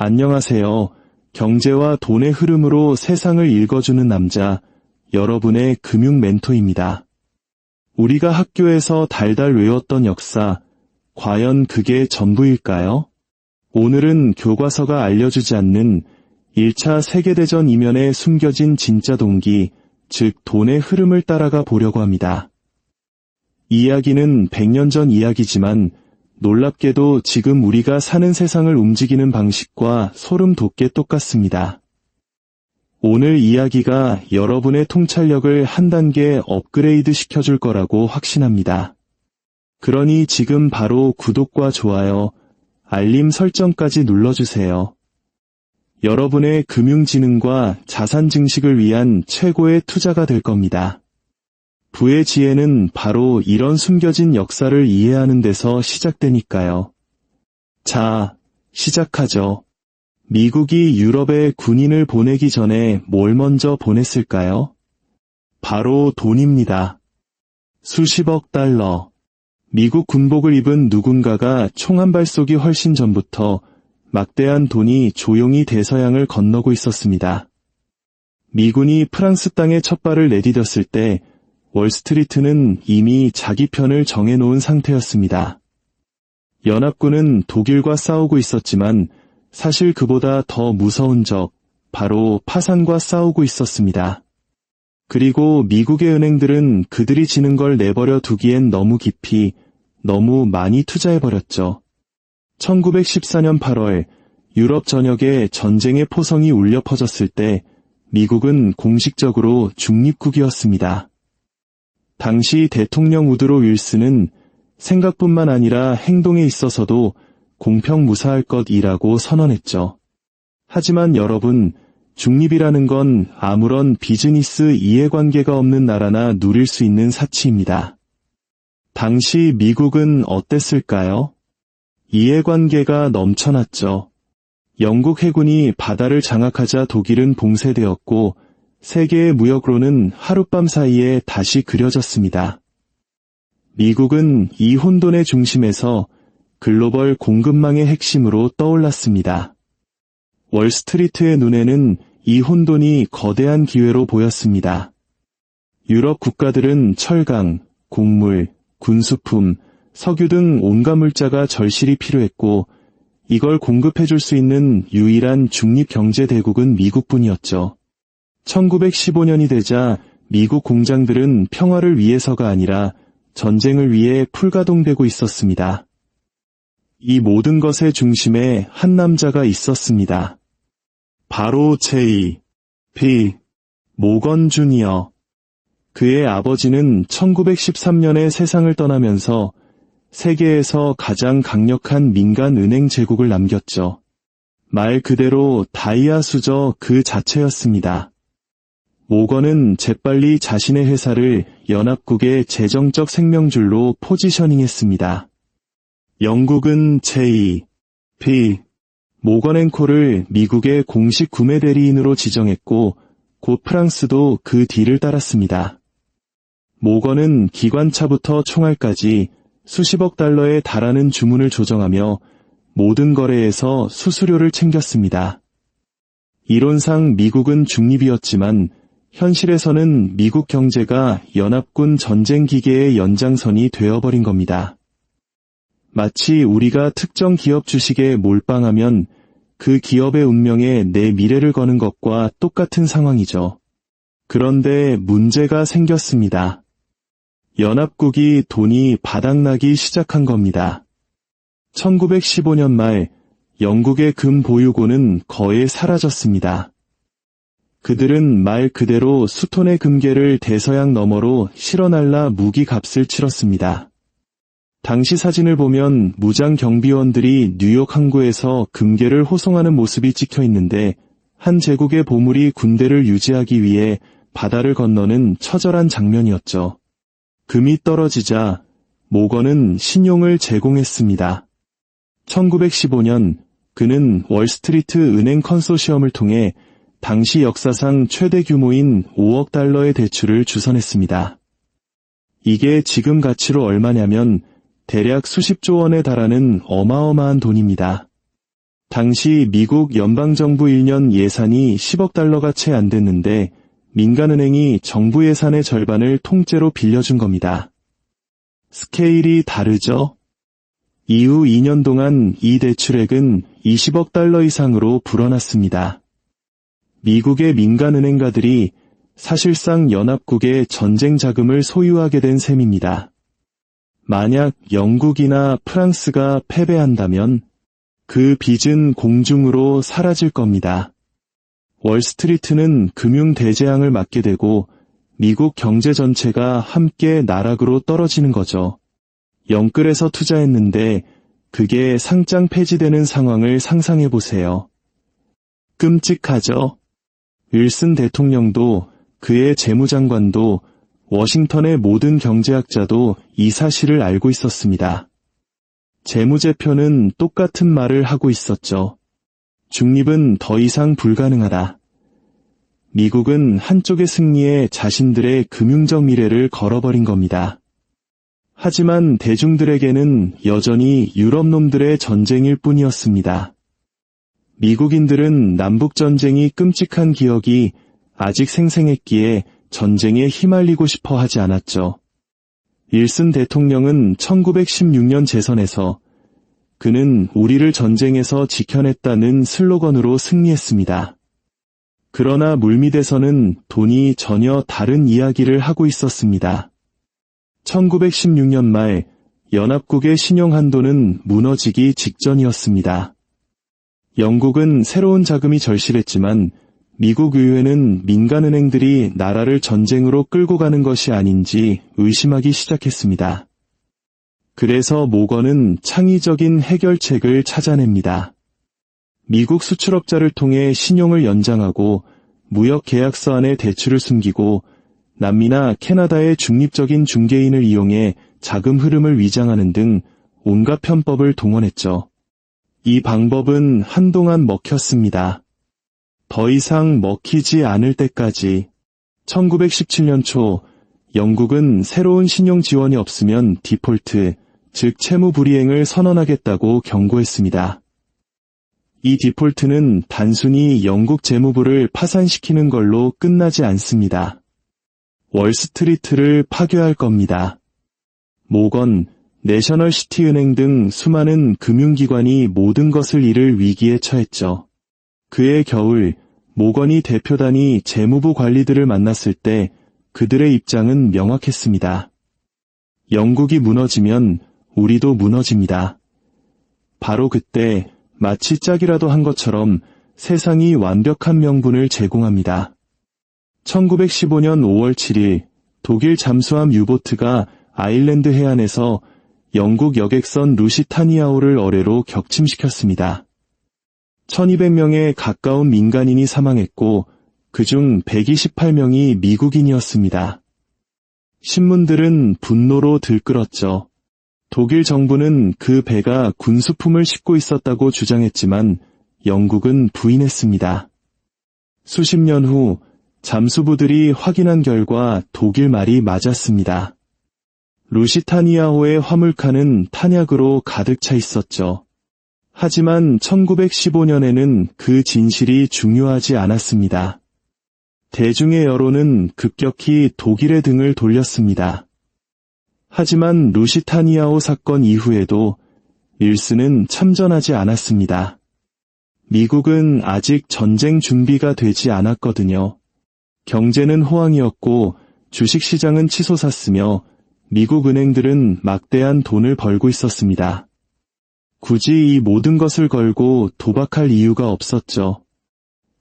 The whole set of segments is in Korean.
안녕하세요. 경제와 돈의 흐름으로 세상을 읽어주는 남자, 여러분의 금융 멘토입니다. 우리가 학교에서 달달 외웠던 역사, 과연 그게 전부일까요? 오늘은 교과서가 알려주지 않는 1차 세계대전 이면에 숨겨진 진짜 동기, 즉 돈의 흐름을 따라가 보려고 합니다. 이야기는 100년 전 이야기지만 놀랍게도 지금 우리가 사는 세상을 움직이는 방식과 소름 돋게 똑같습니다. 오늘 이야기가 여러분의 통찰력을 한 단계 업그레이드 시켜줄 거라고 확신합니다. 그러니 지금 바로 구독과 좋아요, 알림 설정까지 눌러주세요. 여러분의 금융지능과 자산 증식을 위한 최고의 투자가 될 겁니다. 부의 지혜는 바로 이런 숨겨진 역사를 이해하는 데서 시작되니까요. 자, 시작하죠. 미국이 유럽에 군인을 보내기 전에 뭘 먼저 보냈을까요? 바로 돈입니다. 수십억 달러. 미국 군복을 입은 누군가가 총 한 발 쏘기 훨씬 전부터 막대한 돈이 조용히 대서양을 건너고 있었습니다. 미군이 프랑스 땅에 첫 발을 내디뎠을 때 월스트리트는 이미 자기 편을 정해놓은 상태였습니다. 연합군은 독일과 싸우고 있었지만 사실 그보다 더 무서운 적, 바로 파산과 싸우고 있었습니다. 그리고 미국의 은행들은 그들이 지는 걸 내버려 두기엔 너무 깊이, 너무 많이 투자해버렸죠. 1914년 8월 유럽 전역에 전쟁의 포성이 울려 퍼졌을 때 미국은 공식적으로 중립국이었습니다. 당시 대통령 우드로 윌슨은 생각뿐만 아니라 행동에 있어서도 공평 무사할 것이라고 선언했죠. 하지만 여러분, 중립이라는 건 아무런 비즈니스 이해관계가 없는 나라나 누릴 수 있는 사치입니다. 당시 미국은 어땠을까요? 이해관계가 넘쳐났죠. 영국 해군이 바다를 장악하자 독일은 봉쇄되었고 세계의 무역로는 하룻밤 사이에 다시 그려졌습니다. 미국은 이 혼돈의 중심에서 글로벌 공급망의 핵심으로 떠올랐습니다. 월스트리트의 눈에는 이 혼돈이 거대한 기회로 보였습니다. 유럽 국가들은 철강, 곡물, 군수품, 석유 등 온갖 물자가 절실히 필요했고 이걸 공급해줄 수 있는 유일한 중립경제대국은 미국뿐이었죠. 1915년이 되자 미국 공장들은 평화를 위해서가 아니라 전쟁을 위해 풀가동되고 있었습니다. 이 모든 것의 중심에 한 남자가 있었습니다. 바로 제이, 비, 모건 주니어. 그의 아버지는 1913년에 세상을 떠나면서 세계에서 가장 강력한 민간 은행 제국을 남겼죠. 말 그대로 다이아 수저 그 자체였습니다. 모건은 재빨리 자신의 회사를 연합국의 재정적 생명줄로 포지셔닝했습니다. 영국은 제2, P, 모건앤코를 미국의 공식 구매 대리인으로 지정했고 곧 프랑스도 그 뒤를 따랐습니다. 모건은 기관차부터 총알까지 수십억 달러에 달하는 주문을 조정하며 모든 거래에서 수수료를 챙겼습니다. 이론상 미국은 중립이었지만 현실에서는 미국 경제가 연합군 전쟁 기계의 연장선이 되어버린 겁니다. 마치 우리가 특정 기업 주식에 몰빵하면 그 기업의 운명에 내 미래를 거는 것과 똑같은 상황이죠. 그런데 문제가 생겼습니다. 연합국이 돈이 바닥나기 시작한 겁니다. 1915년 말 영국의 금 보유고는 거의 사라졌습니다. 그들은 말 그대로 수톤의 금괴를 대서양 너머로 실어날라 무기 값을 치렀습니다. 당시 사진을 보면 무장 경비원들이 뉴욕 항구에서 금괴를 호송하는 모습이 찍혀 있는데 한 제국의 보물이 군대를 유지하기 위해 바다를 건너는 처절한 장면이었죠. 금이 떨어지자 모건은 신용을 제공했습니다. 1915년 그는 월스트리트 은행 컨소시엄을 통해 당시 역사상 최대 규모인 5억 달러의 대출을 주선했습니다. 이게 지금 가치로 얼마냐면 대략 수십조 원에 달하는 어마어마한 돈입니다. 당시 미국 연방정부 1년 예산이 10억 달러가 채 안 됐는데 민간은행이 정부 예산의 절반을 통째로 빌려준 겁니다. 스케일이 다르죠? 이후 2년 동안 이 대출액은 20억 달러 이상으로 불어났습니다. 미국의 민간은행가들이 사실상 연합국의 전쟁 자금을 소유하게 된 셈입니다. 만약 영국이나 프랑스가 패배한다면 그 빚은 공중으로 사라질 겁니다. 월스트리트는 금융 대재앙을 맞게 되고 미국 경제 전체가 함께 나락으로 떨어지는 거죠. 영끌에서 투자했는데 그게 상장 폐지되는 상황을 상상해 보세요. 끔찍하죠? 윌슨 대통령도 그의 재무장관도 워싱턴의 모든 경제학자도 이 사실을 알고 있었습니다. 재무제표는 똑같은 말을 하고 있었죠. 중립은 더 이상 불가능하다. 미국은 한쪽의 승리에 자신들의 금융적 미래를 걸어버린 겁니다. 하지만 대중들에게는 여전히 유럽 놈들의 전쟁일 뿐이었습니다. 미국인들은 남북전쟁이 끔찍한 기억이 아직 생생했기에 전쟁에 휘말리고 싶어 하지 않았죠. 일슨 대통령은 1916년 재선에서 그는 우리를 전쟁에서 지켜냈다는 슬로건으로 승리했습니다. 그러나 물밑에서는 돈이 전혀 다른 이야기를 하고 있었습니다. 1916년 말 연합국의 신용 한도는 무너지기 직전이었습니다. 영국은 새로운 자금이 절실했지만 미국 의회는 민간은행들이 나라를 전쟁으로 끌고 가는 것이 아닌지 의심하기 시작했습니다. 그래서 모건은 창의적인 해결책을 찾아냅니다. 미국 수출업자를 통해 신용을 연장하고 무역 계약서 안에 대출을 숨기고 남미나 캐나다의 중립적인 중개인을 이용해 자금 흐름을 위장하는 등 온갖 편법을 동원했죠. 이 방법은 한동안 먹혔습니다. 더 이상 먹히지 않을 때까지 1917년 초 영국은 새로운 신용 지원이 없으면 디폴트, 즉 채무 불이행을 선언하겠다고 경고했습니다. 이 디폴트는 단순히 영국 재무부를 파산시키는 걸로 끝나지 않습니다. 월스트리트를 파괴할 겁니다. 모건, 내셔널시티은행 등 수많은 금융기관이 모든 것을 잃을 위기에 처했죠. 그해 겨울 모건이 대표단이 재무부 관리들을 만났을 때 그들의 입장은 명확했습니다. 영국이 무너지면 우리도 무너집니다. 바로 그때 마치 짝이라도 한 것처럼 세상이 완벽한 명분을 제공합니다. 1915년 5월 7일 독일 잠수함 유보트가 아일랜드 해안에서 영국 여객선 루시타니아오를 어뢰로 격침시켰습니다. 1200명의 가까운 민간인이 사망했고 그중 128명이 미국인이었습니다. 신문들은 분노로 들끓었죠. 독일 정부는 그 배가 군수품을 싣고 있었다고 주장했지만 영국은 부인했습니다. 수십 년 후 잠수부들이 확인한 결과 독일 말이 맞았습니다. 루시타니아호의 화물칸은 탄약으로 가득 차 있었죠. 하지만 1915년에는 그 진실이 중요하지 않았습니다. 대중의 여론은 급격히 독일의 등을 돌렸습니다. 하지만 루시타니아호 사건 이후에도 닐스는 참전하지 않았습니다. 미국은 아직 전쟁 준비가 되지 않았거든요. 경제는 호황이었고 주식시장은 치솟았으며 미국 은행들은 막대한 돈을 벌고 있었습니다. 굳이 이 모든 것을 걸고 도박할 이유가 없었죠.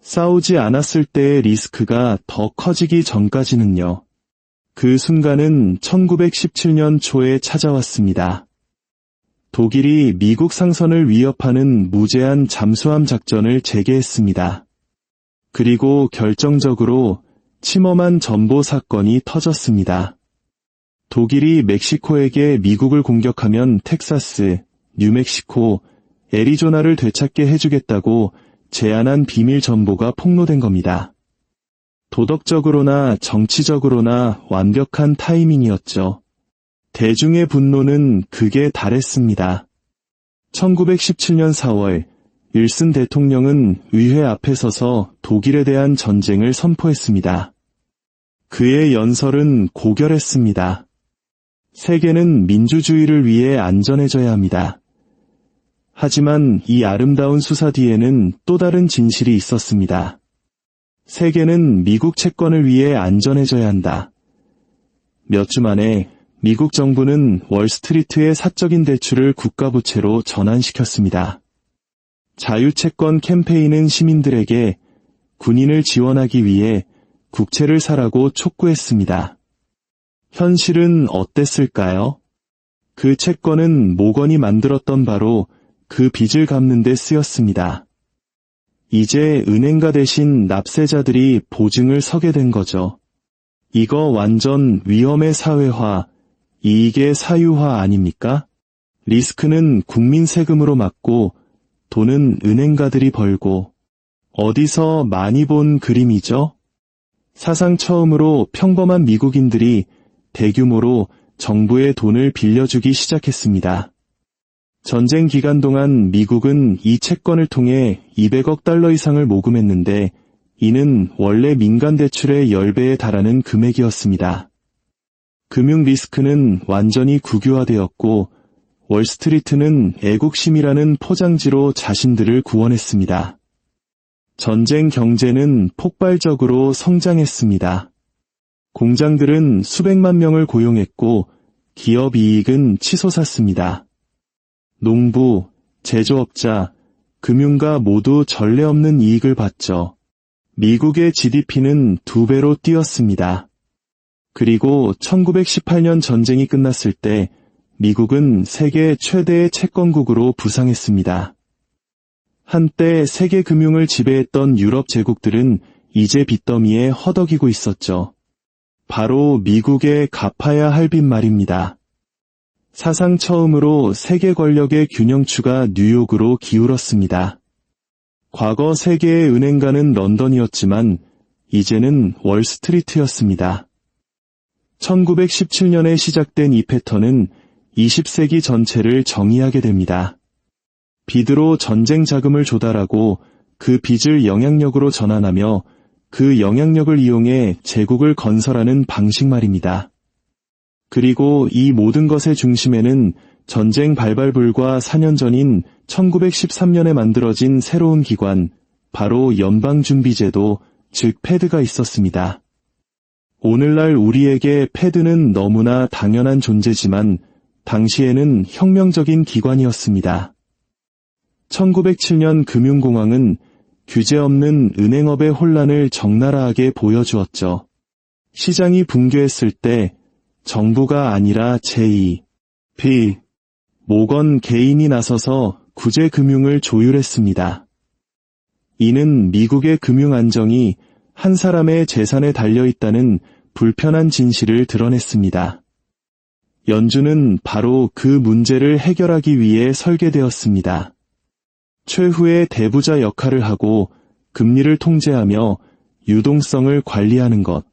싸우지 않았을 때의 리스크가 더 커지기 전까지는요. 그 순간은 1917년 초에 찾아왔습니다. 독일이 미국 상선을 위협하는 무제한 잠수함 작전을 재개했습니다. 그리고 결정적으로 침엄한 전보 사건이 터졌습니다. 독일이 멕시코에게 미국을 공격하면 텍사스, 뉴멕시코, 애리조나를 되찾게 해주겠다고 제안한 비밀 정보가 폭로된 겁니다. 도덕적으로나 정치적으로나 완벽한 타이밍이었죠. 대중의 분노는 극에 달했습니다. 1917년 4월 윌슨 대통령은 의회 앞에 서서 독일에 대한 전쟁을 선포했습니다. 그의 연설은 고결했습니다. 세계는 민주주의를 위해 안전해져야 합니다. 하지만 이 아름다운 수사 뒤에는 또 다른 진실이 있었습니다. 세계는 미국 채권을 위해 안전해져야 한다. 몇 주 만에 미국 정부는 월스트리트의 사적인 대출을 국가부채로 전환시켰습니다. 자유채권 캠페인은 시민들에게 군인을 지원하기 위해 국채를 사라고 촉구했습니다. 현실은 어땠을까요? 그 채권은 모건이 만들었던 바로 그 빚을 갚는 데 쓰였습니다. 이제 은행가 대신 납세자들이 보증을 서게 된 거죠. 이거 완전 위험의 사회화, 이익의 사유화 아닙니까? 리스크는 국민 세금으로 막고 돈은 은행가들이 벌고 어디서 많이 본 그림이죠? 사상 처음으로 평범한 미국인들이 대규모로 정부의 돈을 빌려주기 시작했습니다. 전쟁 기간 동안 미국은 이 채권을 통해 200억 달러 이상을 모금했는데 이는 원래 민간 대출의 10배에 달하는 금액이었습니다. 금융 리스크는 완전히 국유화되었고 월스트리트는 애국심이라는 포장지로 자신들을 구원했습니다. 전쟁 경제는 폭발적으로 성장했습니다. 공장들은 수백만 명을 고용했고 기업 이익은 치솟았습니다. 농부, 제조업자, 금융가 모두 전례 없는 이익을 봤죠. 미국의 GDP는 두 배로 뛰었습니다. 그리고 1918년 전쟁이 끝났을 때 미국은 세계 최대의 채권국으로 부상했습니다. 한때 세계 금융을 지배했던 유럽 제국들은 이제 빚더미에 허덕이고 있었죠. 바로 미국의 갚아야 할 빚 말입니다. 사상 처음으로 세계 권력의 균형추가 뉴욕으로 기울었습니다. 과거 세계의 은행가는 런던이었지만 이제는 월스트리트였습니다. 1917년에 시작된 이 패턴은 20세기 전체를 정의하게 됩니다. 빚으로 전쟁 자금을 조달하고 그 빚을 영향력으로 전환하며 그 영향력을 이용해 제국을 건설하는 방식 말입니다. 그리고 이 모든 것의 중심에는 전쟁 발발 불과 4년 전인 1913년에 만들어진 새로운 기관, 바로 연방준비제도, 즉 패드가 있었습니다. 오늘날 우리에게 패드는 너무나 당연한 존재지만 당시에는 혁명적인 기관이었습니다. 1907년 금융공황은 규제 없는 은행업의 혼란을 적나라하게 보여주었죠. 시장이 붕괴했을 때 정부가 아니라 제2, B, 모건 개인이 나서서 구제 금융을 조율했습니다. 이는 미국의 금융 안정이 한 사람의 재산에 달려 있다는 불편한 진실을 드러냈습니다. 연준은 바로 그 문제를 해결하기 위해 설계되었습니다. 최후의 대부자 역할을 하고 금리를 통제하며 유동성을 관리하는 것.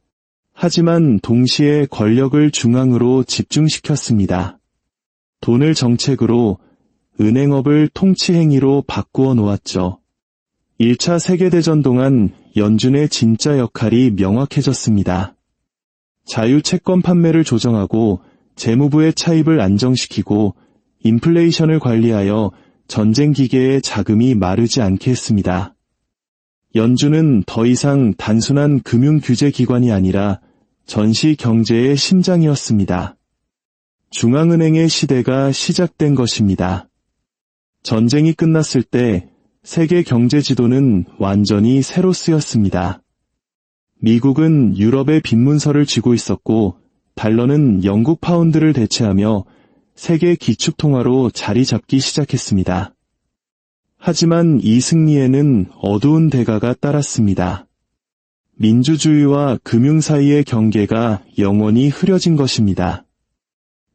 하지만 동시에 권력을 중앙으로 집중시켰습니다. 돈을 정책으로 은행업을 통치행위로 바꾸어 놓았죠. 1차 세계대전 동안 연준의 진짜 역할이 명확해졌습니다. 자유 채권 판매를 조정하고 재무부의 차입을 안정시키고 인플레이션을 관리하여 전쟁 기계의 자금이 마르지 않게 했습니다. 연준은 더 이상 단순한 금융 규제 기관이 아니라 전시 경제의 심장이었습니다. 중앙은행의 시대가 시작된 것입니다. 전쟁이 끝났을 때 세계 경제 지도는 완전히 새로 쓰였습니다. 미국은 유럽의 빈문서를 쥐고 있었고 달러는 영국 파운드를 대체하며 세계 기축통화로 자리 잡기 시작했습니다. 하지만 이 승리에는 어두운 대가가 따랐습니다. 민주주의와 금융 사이의 경계가 영원히 흐려진 것입니다.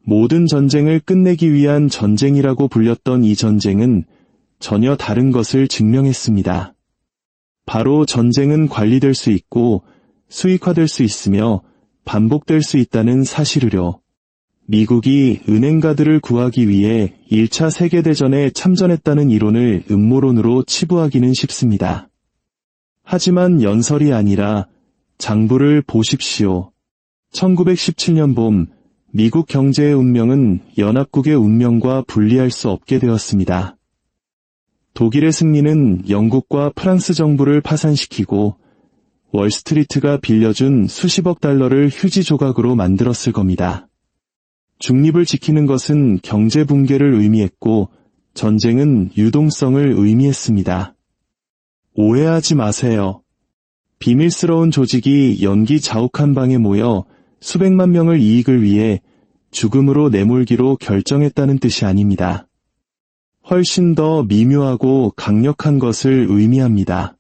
모든 전쟁을 끝내기 위한 전쟁이라고 불렸던 이 전쟁은 전혀 다른 것을 증명했습니다. 바로 전쟁은 관리될 수 있고 수익화될 수 있으며 반복될 수 있다는 사실을요. 미국이 은행가들을 구하기 위해 1차 세계대전에 참전했다는 이론을 음모론으로 치부하기는 쉽습니다. 하지만 연설이 아니라 장부를 보십시오. 1917년 봄 미국 경제의 운명은 연합국의 운명과 분리할 수 없게 되었습니다. 독일의 승리는 영국과 프랑스 정부를 파산시키고 월스트리트가 빌려준 수십억 달러를 휴지 조각으로 만들었을 겁니다. 중립을 지키는 것은 경제 붕괴를 의미했고 전쟁은 유동성을 의미했습니다. 오해하지 마세요. 비밀스러운 조직이 연기 자욱한 방에 모여 수백만 명을 이익을 위해 죽음으로 내몰기로 결정했다는 뜻이 아닙니다. 훨씬 더 미묘하고 강력한 것을 의미합니다.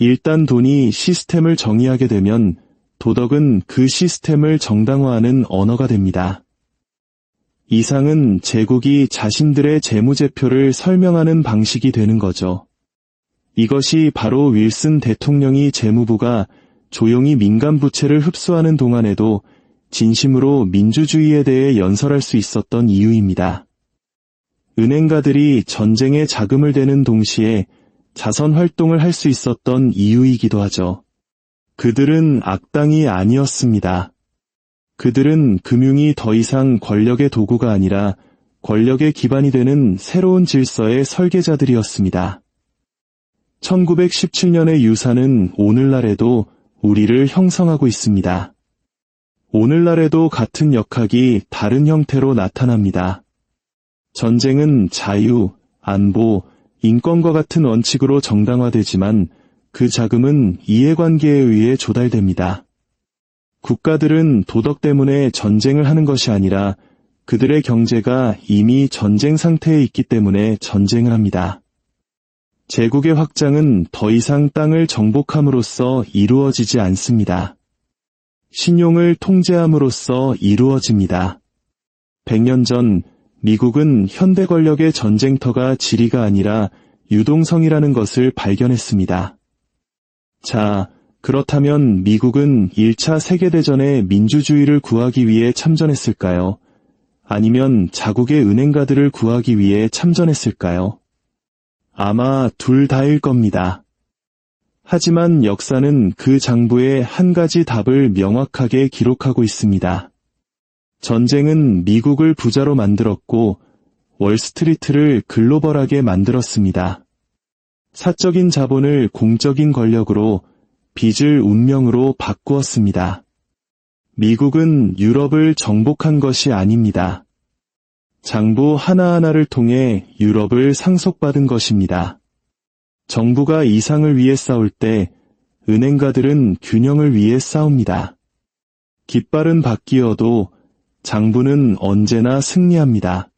일단 돈이 시스템을 정의하게 되면 도덕은 그 시스템을 정당화하는 언어가 됩니다. 이상은 제국이 자신들의 재무제표를 설명하는 방식이 되는 거죠. 이것이 바로 윌슨 대통령이 재무부가 조용히 민간 부채를 흡수하는 동안에도 진심으로 민주주의에 대해 연설할 수 있었던 이유입니다. 은행가들이 전쟁에 자금을 대는 동시에 자선 활동을 할 수 있었던 이유이기도 하죠. 그들은 악당이 아니었습니다. 그들은 금융이 더 이상 권력의 도구가 아니라 권력의 기반이 되는 새로운 질서의 설계자들이었습니다. 1917년의 유사는 오늘날에도 우리를 형성하고 있습니다. 오늘날에도 같은 역학이 다른 형태로 나타납니다. 전쟁은 자유, 안보, 인권과 같은 원칙으로 정당화되지만 그 자금은 이해관계에 의해 조달됩니다. 국가들은 도덕 때문에 전쟁을 하는 것이 아니라 그들의 경제가 이미 전쟁 상태에 있기 때문에 전쟁을 합니다. 제국의 확장은 더 이상 땅을 정복함으로써 이루어지지 않습니다. 신용을 통제함으로써 이루어집니다. 100년 전 미국은 현대 권력의 전쟁터가 지리가 아니라 유동성이라는 것을 발견했습니다. 자, 그렇다면 미국은 1차 세계대전에 민주주의를 구하기 위해 참전했을까요? 아니면 자국의 은행가들을 구하기 위해 참전했을까요? 아마 둘 다일 겁니다. 하지만 역사는 그 장부에 한 가지 답을 명확하게 기록하고 있습니다. 전쟁은 미국을 부자로 만들었고 월스트리트를 글로벌하게 만들었습니다. 사적인 자본을 공적인 권력으로 빚을 운명으로 바꾸었습니다. 미국은 유럽을 정복한 것이 아닙니다. 장부 하나하나를 통해 유럽을 상속받은 것입니다. 정부가 이상을 위해 싸울 때 은행가들은 균형을 위해 싸웁니다. 깃발은 바뀌어도 장부는 언제나 승리합니다.